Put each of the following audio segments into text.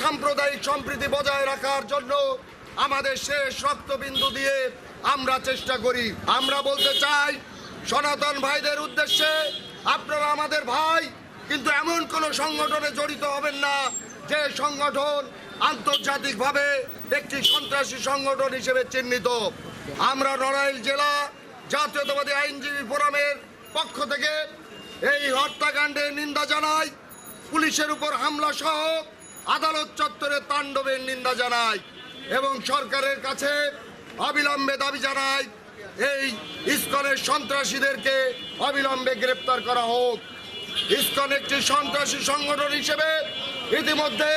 সাম্প্রদায়িক সম্প্রীতি বজায় রাখার জন্য আমাদের শেষ রক্তবিন্দু দিয়ে আমরা চেষ্টা করি। আমরা বলতে চাই, সনাতন ভাইদের উদ্দেশ্যে আপনারা আমাদের ভাই, কিন্তু এমন কোন সংগঠনে জড়িত হবেন না যে সংগঠন আন্তর্জাতিকভাবে একটি সন্ত্রাসী সংগঠন হিসেবে চিহ্নিত। আমরা নড়াইল জেলা জাতীয়তাবাদী আইনজীবী ফোরামের পক্ষ থেকে এই হত্যাকাণ্ডের নিন্দা জানাই। পুলিশের উপর হামলা সহ আদালত চত্বরে তাণ্ডবের নিন্দা জানাই এবং সরকারের কাছে অবিলম্বে দাবি জানাই, এই ইস্কনের সন্ত্রাসীদেরকে অবিলম্বে গ্রেপ্তার করা হোক। ইস্কন একটি সন্ত্রাসী সংগঠন হিসেবে ইতিমধ্যে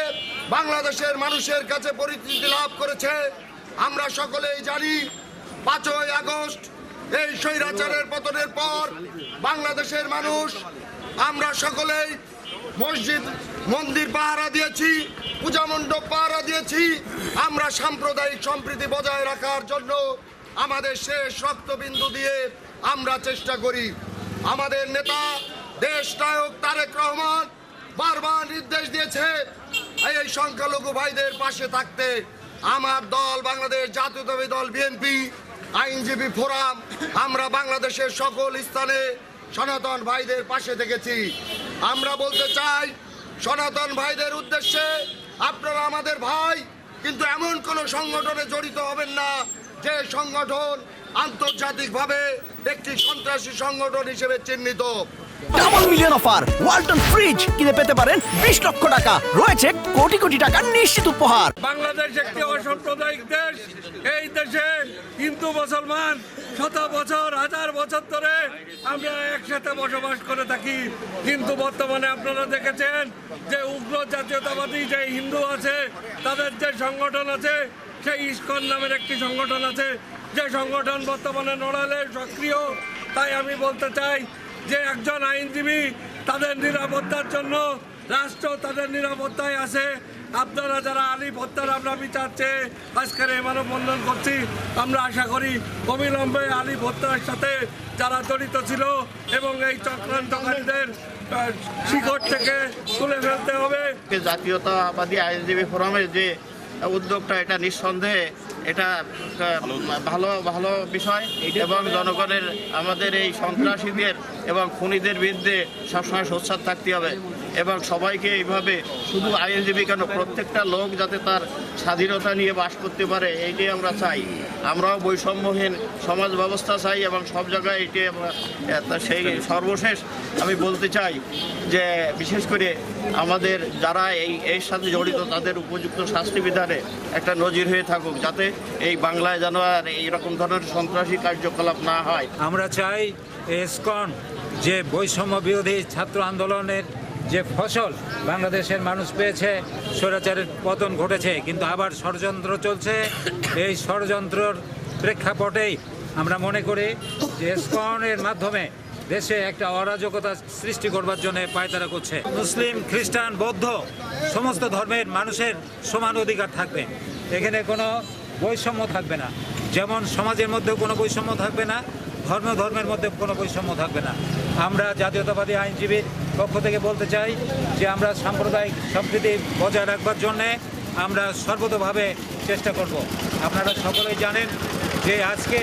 বাংলাদেশের মানুষের কাছে পরিচিতি লাভ করেছে। আমরা সকলেই জানি, পাঁচই আগস্ট, এই স্বৈরাচারের পতনের পর বাংলাদেশের মানুষ, আমরা সকলেই মসজিদ, মন্দির পাহারা দিয়েছি, পূজা মণ্ডপ পাহারা দিয়েছি। আমরা সাম্প্রদায়িক সম্প্রীতি বজায় রাখার জন্য আমাদের শেষ রক্তবিন্দু দিয়ে আমরা চেষ্টা করি। আমাদের নেতা, দেশ নায়ক তারেক রহমান বারবার নির্দেশ দিয়েছে এই সংখ্যালঘু ভাইদের পাশে থাকতে। আমার দল বাংলাদেশ জাতীয়তাবাদী দল বিএনপি, আইনজীবী ফোরাম, আমরা বাংলাদেশের সকল স্থানে সনাতন ভাইদের পাশে থেকেছি আমরা বলতে চাই, সনাতন ভাইদের উদ্দেশ্যে আপনারা আমাদের ভাই, কিন্তু এমন কোনো সংগঠনে জড়িত হবেন না যে সংগঠন আন্তর্জাতিকভাবে একটি সন্ত্রাসী সংগঠন হিসেবে চিহ্নিত। Double million offer Walton fridge কিনে পেতে পারেন বিশ লক্ষ টাকা। রয়েছে কোটি কোটি টাকার নিশ্চিত উপহার। বাংলাদেশ একটি অসাম্প্রদায়িক দেশ। এই দেশে হিন্দু, মুসলমান শত বছর, হাজার বছর ধরে আমরা একসাথে বসবাস করে থাকি। কিন্তু বর্তমানে আপনারা দেখেছেন যে উগ্র জাতীয়তাবাদী যে হিন্দু আছে, তাদের যে সংগঠন আছে, সেই ইস্কন নামের একটি সংগঠন আছে। যে সংগঠন বর্তমানে নড়ালে সক্রিয়, তাই আমি বলতে চাই যে একজন আইনজীবী তাদের নিরাপত্তার জন্য রাষ্ট্র তাদের নিরাপত্তায় আছে। আপনারা যারা আলী হত্যার আমরা বিচার চেয়ে আজকের এই মানববন্ধন করছি, আমরা আশা করি অবিলম্বে আলী হত্যার সাথে যারা জড়িত ছিল এবং এই চক্রান্তকারীদের শিকড় থেকে তুলে ফেলতে হবে। জাতীয়তাবাদী আইনজীবী ফোরামের যে উদ্যোগটা, এটা নিঃসন্দেহে এটা ভালো ভালো বিষয় এবং জনগণের, আমাদের এই সন্ত্রাসীদের এবং খুনিদের বিরুদ্ধে সবসময় সোচ্ছাদ থাকতে হবে এবং সবাইকে এইভাবে শুধু আইনজীবী কেন, প্রত্যেকটা লোক যাতে তার স্বাধীনতা নিয়ে বাস করতে পারে এইটাই আমরা চাই। আমরাও বৈষম্যহীন সমাজ ব্যবস্থা চাই এবং সব জায়গায় এটি সেই সর্বশেষ আমি বলতে চাই যে বিশেষ করে আমাদের যারা এই এর সাথে জড়িত তাদের উপযুক্ত শাস্তি বিধানে একটা নজির হয়ে থাকুক, যাতে এই বাংলায় যেন আর এইরকম ধরনের সন্ত্রাসী কার্যকলাপ না হয়। আমরা চাই এসকন যে বৈষম্য বিরোধী ছাত্র আন্দোলনের যে ফসল বাংলাদেশের মানুষ পেয়েছে, স্বৈরাচারের পতন ঘটেছে, কিন্তু আবার ষড়যন্ত্র চলছে। এই ষড়যন্ত্রর প্রেক্ষাপটেই আমরা মনে করি যে স্কনের মাধ্যমে দেশে একটা অরাজকতা সৃষ্টি করবার জন্য পায়তারা করছে। মুসলিম, খ্রিস্টান, বৌদ্ধ, সমস্ত ধর্মের মানুষের সমান অধিকার থাকবে। এখানে কোনো বৈষম্য থাকবে না। যেমন সমাজের মধ্যে কোনো বৈষম্য থাকবে না, ধর্ম ধর্মের মধ্যে কোনো বৈষম্য থাকবে না। আমরা জাতীয়তাবাদী আইনজীবীর পক্ষ থেকে বলতে চাই যে আমরা সাম্প্রদায়িক সম্প্রীতি বজায় রাখবার জন্যে আমরা সর্বতভাবে চেষ্টা করব। আপনারা সকলেই জানেন যে আজকে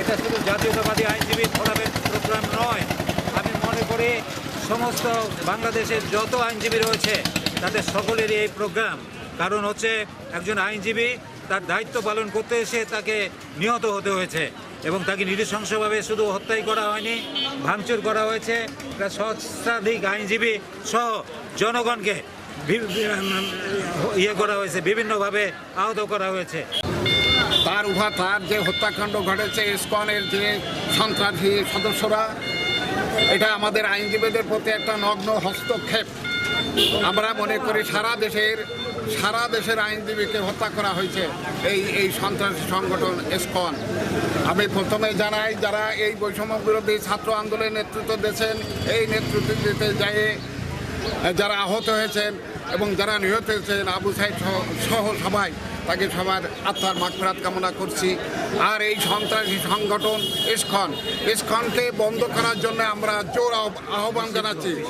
এটা শুধু জাতীয়তাবাদী আইনজীবী ফোরামের প্রোগ্রাম নয়, আমি মনে করি সমস্ত বাংলাদেশের যত আইনজীবী রয়েছে, তাদের সকলেরই এই প্রোগ্রাম। কারণ হচ্ছে একজন আইনজীবী তার দায়িত্ব পালন করতে এসে তাকে নিহত হতে হয়েছে। এবং তাকে নৃশংসভাবে শুধু হত্যাই করা হয়নি, ভাঙচুর করা হয়েছে। সহস্রাধিক আইনজীবী সহ জনগণকে ইয়ে করা হয়েছে, বিভিন্নভাবে আহত করা হয়েছে। তার উহা, তার যে হত্যাকাণ্ড ঘটেছে, ইসকনের যে সন্ত্রাসী সদস্যরা, এটা আমাদের আইনজীবীদের প্রতি একটা নগ্ন হস্তক্ষেপ। আমরা মনে করি সারা দেশের সারা দেশের আইনজীবীকে হত্যা করা হয়েছে এই এই সন্ত্রাসী সংগঠন ইসকন আমি প্রথমে জানাই, যারা এই বৈষম্য বিরোধী ছাত্র আন্দোলনের নেতৃত্ব দিয়েছেন, এই নেতৃত্ব দিতে যায় যারা আহত হয়েছেন এবং যারা নিহত হয়েছেন, আবু সাইদ সহ- সবাই, তাকে সবার আত্মার মাগফিরাত কামনা করছি। আর এই সন্ত্রাসী সংগঠন ইস্কন ইস্কনকে বন্ধ করার জন্য আমরা জোর আহ্ব- আহ্বান জানাচ্ছি।